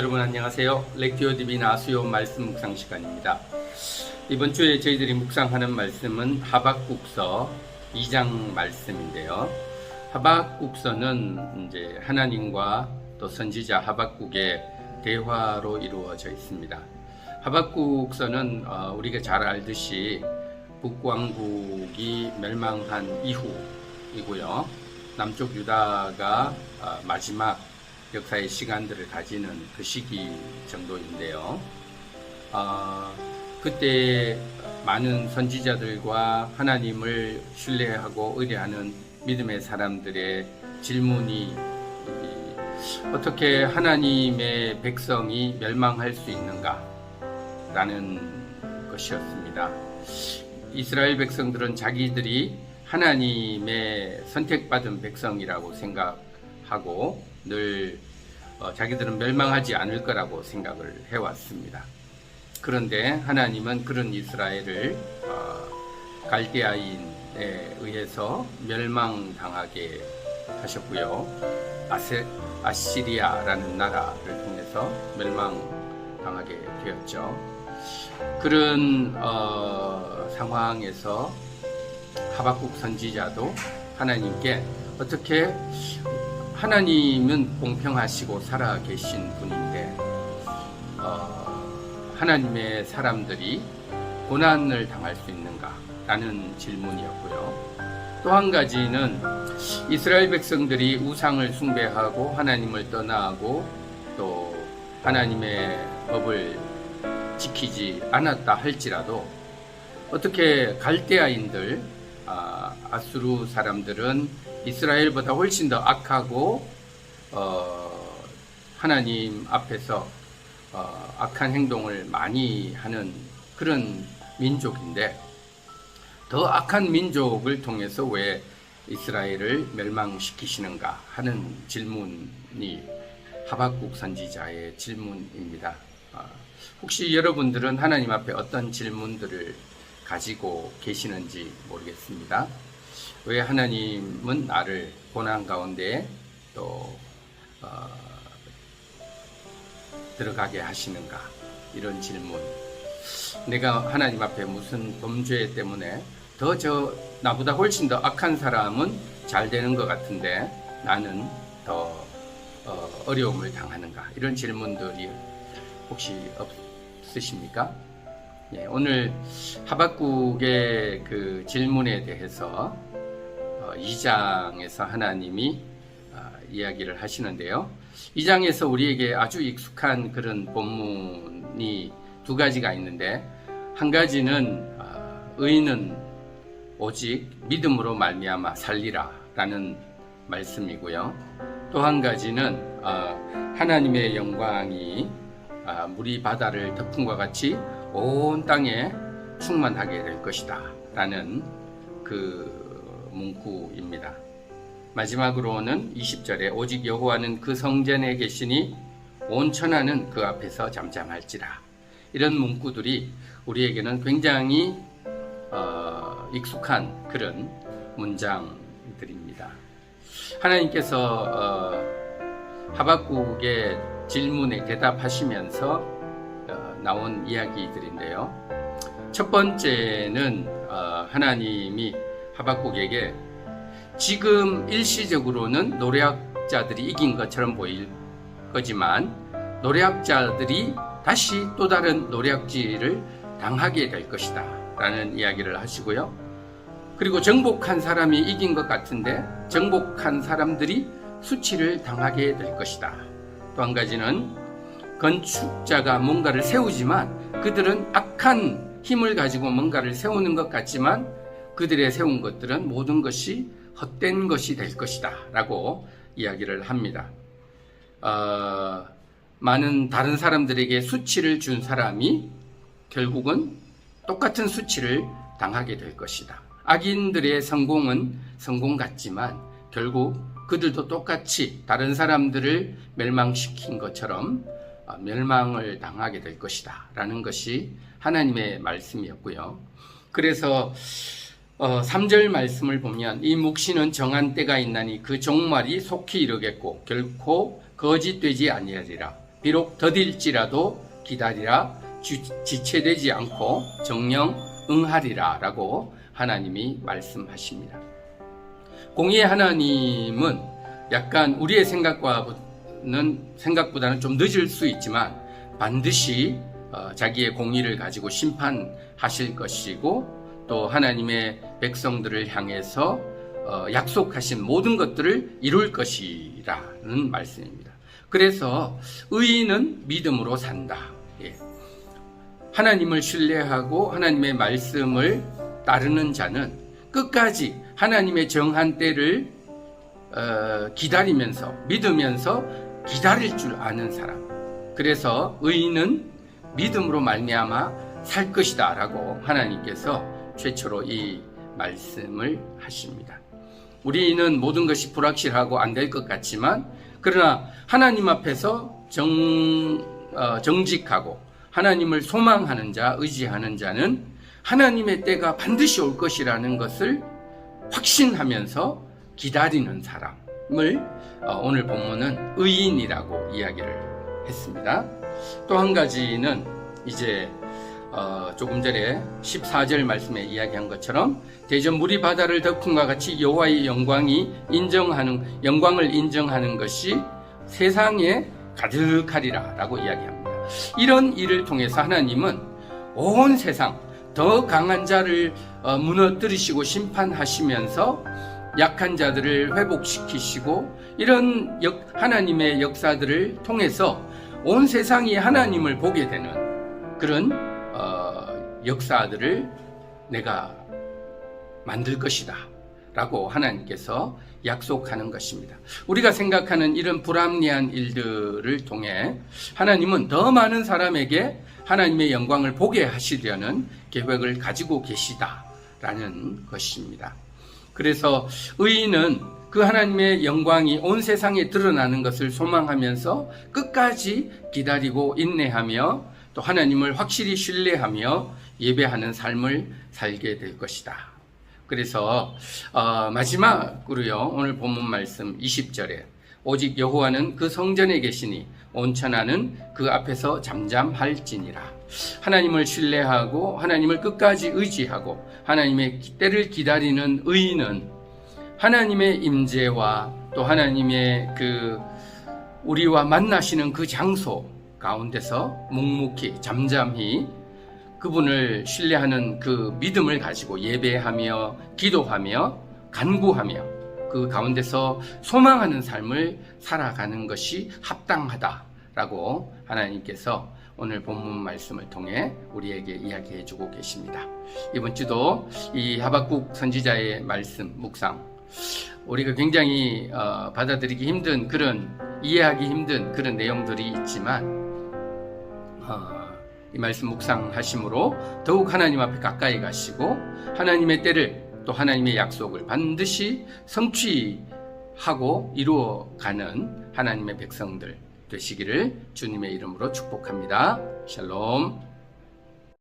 여러분 안녕하세요. 렉티오 디비 나 수요 말씀 묵상 시간입니다. 이번 주에 저희들이 묵상하는 말씀은 하박국서 2장 말씀인데요. 하박국서는 이제 하나님과 또 선지자 하박국의 대화로 이루어져 있습니다. 하박국서는 어, 우리가 잘 알듯이 북왕국이 멸망한 이후이고요. 남쪽 유다가 어, 마지막 역사의 시간들을 가지는 그 시기 정도인데요. 어, 그때 많은 선지자들과 하나님을 신뢰하고 의뢰하는 믿음의 사람들의 질문이 어떻게 하나님의 백성이 멸망할 수 있는가? 라는 것이었습니다. 이스라엘 백성들은 자기들이 하나님의 선택받은 백성이라고 생각 하고 늘 어, 자기들은 멸망하지 않을 거라고 생각을 해왔습니다. 그런데 하나님은 그런 이스라엘을 어, 갈대아인에 의해서 멸망당하게 하셨고요. 아세, 아시리아라는 나라를 통해서 멸망당하게 되었죠. 그런 어, 상황에서 하박국 선지자도 하나님께 어떻게 하나님은 공평하시고 살아 계신 분인데 어, 하나님의 사람들이 고난을 당할 수 있는가 라는 질문이었고요. 또 한 가지는 이스라엘 백성들이 우상을 숭배하고 하나님을 떠나고 또 하나님의 법을 지키지 않았다 할지라도 어떻게 갈대아인들 아, 아수르 사람들은 이스라엘보다 훨씬 더 악하고 어, 하나님 앞에서 어, 악한 행동을 많이 하는 그런 민족인데 더 악한 민족을 통해서 왜 이스라엘을 멸망시키시는가 하는 질문이 하박국 선지자의 질문입니다. 아, 혹시 여러분들은 하나님 앞에 어떤 질문들을 가지고 계시는지 모르겠습니다. 왜 하나님은 나를 고난 가운데 또 어, 들어가게 하시는가 이런 질문. 내가 하나님 앞에 무슨 범죄 때문에 더 저 나보다 훨씬 더 악한 사람은 잘 되는 것 같은데 나는 더 어, 어려움을 당하는가 이런 질문들이 혹시 없으십니까? 예, 오늘 하박국의 그 질문에 대해서 어, 2장에서 하나님이 어, 이야기를 하시는데요. 2장에서 우리에게 아주 익숙한 그런 본문이 두 가지가 있는데 한 가지는 어, 의인은 오직 믿음으로 말미암아 살리라라는 말씀이고요. 또 한 가지는 어, 하나님의 영광이 아, 물이 바다를 덮음과 같이 온 땅에 충만하게 될 것이다. 라는 그 문구입니다. 마지막으로는 20절에 오직 여호와는 그 성전에 계시니 온 천하는 그 앞에서 잠잠할지라. 이런 문구들이 우리에게는 굉장히 어, 익숙한 그런 문장들입니다. 하나님께서 어, 하박국의 질문에 대답하시면서 어, 나온 이야기들인데요. 첫 번째는 어, 하나님이 하박국에게 지금 일시적으로는 노략자들이 이긴 것처럼 보일 거지만 노략자들이 다시 또 다른 노략질을 당하게 될 것이다 라는 이야기를 하시고요. 그리고 정복한 사람이 이긴 것 같은데 정복한 사람들이 수치를 당하게 될 것이다. 또 한 가지는 건축자가 뭔가를 세우지만 그들은 악한 힘을 가지고 뭔가를 세우는 것 같지만 그들의 세운 것들은 모든 것이 헛된 것이 될 것이다. 라고 이야기를 합니다. 어, 많은 다른 사람들에게 수치를 준 사람이 결국은 똑같은 수치를 당하게 될 것이다. 악인들의 성공은 성공 같지만 결국 그들도 똑같이 다른 사람들을 멸망시킨 것처럼 어, 멸망을 당하게 될 것이다. 라는 것이 하나님의 말씀이었고요. 그래서 어, 3절 말씀을 보면 이 묵시는 정한 때가 있나니 그 종말이 속히 이르겠고 결코 거짓되지 아니하리라. 비록 더딜지라도 기다리라 주- 지체되지 않고 정령 응하리라 라고 하나님이 말씀하십니다. 공의의 하나님은 약간 우리의 생각과 는 생각보다는 좀 늦을 수 있지만 반드시 어, 자기의 공의를 가지고 심판하실 것이고 또 하나님의 백성들을 향해서 어, 약속하신 모든 것들을 이룰 것이라는 말씀입니다. 그래서 의인은 믿음으로 산다. 예. 하나님을 신뢰하고 하나님의 말씀을 따르는 자는 끝까지 하나님의 정한 때를 어, 기다리면서 믿으면서 기다릴 줄 아는 사람. 그래서 의인은 믿음으로 말미암아 살 것이다라고 하나님께서 최초로 이 말씀을 하십니다. 우리는 모든 것이 불확실하고 안 될 것 같지만 그러나 하나님 앞에서 정, 어, 정직하고 하나님을 소망하는 자, 의지하는 자는 하나님의 때가 반드시 올 것이라는 것을 확신하면서 기다리는 사람 을 어, 오늘 본문은 의인이라고 이야기를 했습니다. 또 한 가지는 이제 어, 조금 전에 14절 말씀에 이야기한 것처럼 대전 물이 바다를 덮음과 같이 여호와의 영광이 인정하는 영광을 인정하는 것이 세상에 가득하리라라고 이야기합니다. 이런 일을 통해서 하나님은 온 세상 더 강한 자를 어, 무너뜨리시고 심판하시면서 약한 자들을 회복시키시고 이런 역- 하나님의 역사들을 통해서 온 세상이 하나님을 보게 되는 그런 어, 역사들을 내가 만들 것이다. 라고 하나님께서 약속하는 것입니다. 우리가 생각하는 이런 불합리한 일들을 통해 하나님은 더 많은 사람에게 하나님의 영광을 보게 하시려는 계획을 가지고 계시다라는 것입니다. 그래서 의인은 그 하나님의 영광이 온 세상에 드러나는 것을 소망하면서 끝까지 기다리고 인내하며 또 하나님을 확실히 신뢰하며 예배하는 삶을 살게 될 것이다. 그래서 어, 마지막으로요 오늘 본문 말씀 20절에 오직 여호와는 그 성전에 계시니 온천하는 그 앞에서 잠잠할지니라 하나님을 신뢰하고 하나님을 끝까지 의지하고 하나님의 때를 기다리는 의인은 하나님의 임재와 또 하나님의 그 우리와 만나시는 그 장소 가운데서 묵묵히 잠잠히 그분을 신뢰하는 그 믿음을 가지고 예배하며 기도하며 간구하며 그 가운데서 소망하는 삶을 살아가는 것이 합당하다라고 하나님께서 오늘 본문 말씀을 통해 우리에게 이야기해 주고 계십니다. 이번 주도 이 하박국 선지자의 말씀 묵상 우리가 굉장히 어, 받아들이기 힘든 그런 이해하기 힘든 그런 내용들이 있지만 어, 이 말씀 묵상하심으로 더욱 하나님 앞에 가까이 가시고 하나님의 때를 또 하나님의 약속을 반드시 성취하고 이루어가는 하나님의 백성들 되시기를 주님의 이름으로 축복합니다. 샬롬.